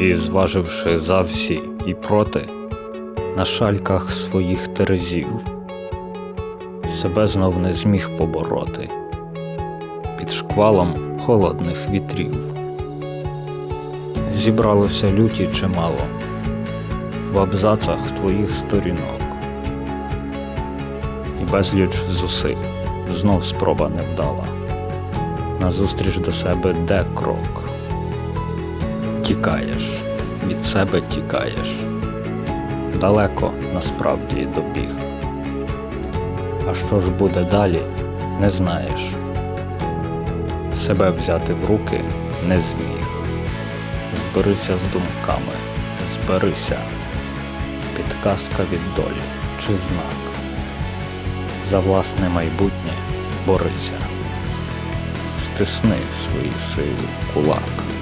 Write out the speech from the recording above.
і, зваживши за всі і проти, на шальках своїх терезів, себе знов не зміг побороти під шквалом холодних вітрів. Зібралося люті чимало в абзацах твоїх сторінок, і безліч зусиль знов спроба невдала. Назустріч до себе де крок. Тікаєш, від себе тікаєш, далеко насправді добіг. А що ж буде далі, не знаєш. Себе взяти в руки не зміг. Зберися з думками, зберися. Підказка від долі чи знак. За власне майбутнє борися. Стисни свої сили в кулак.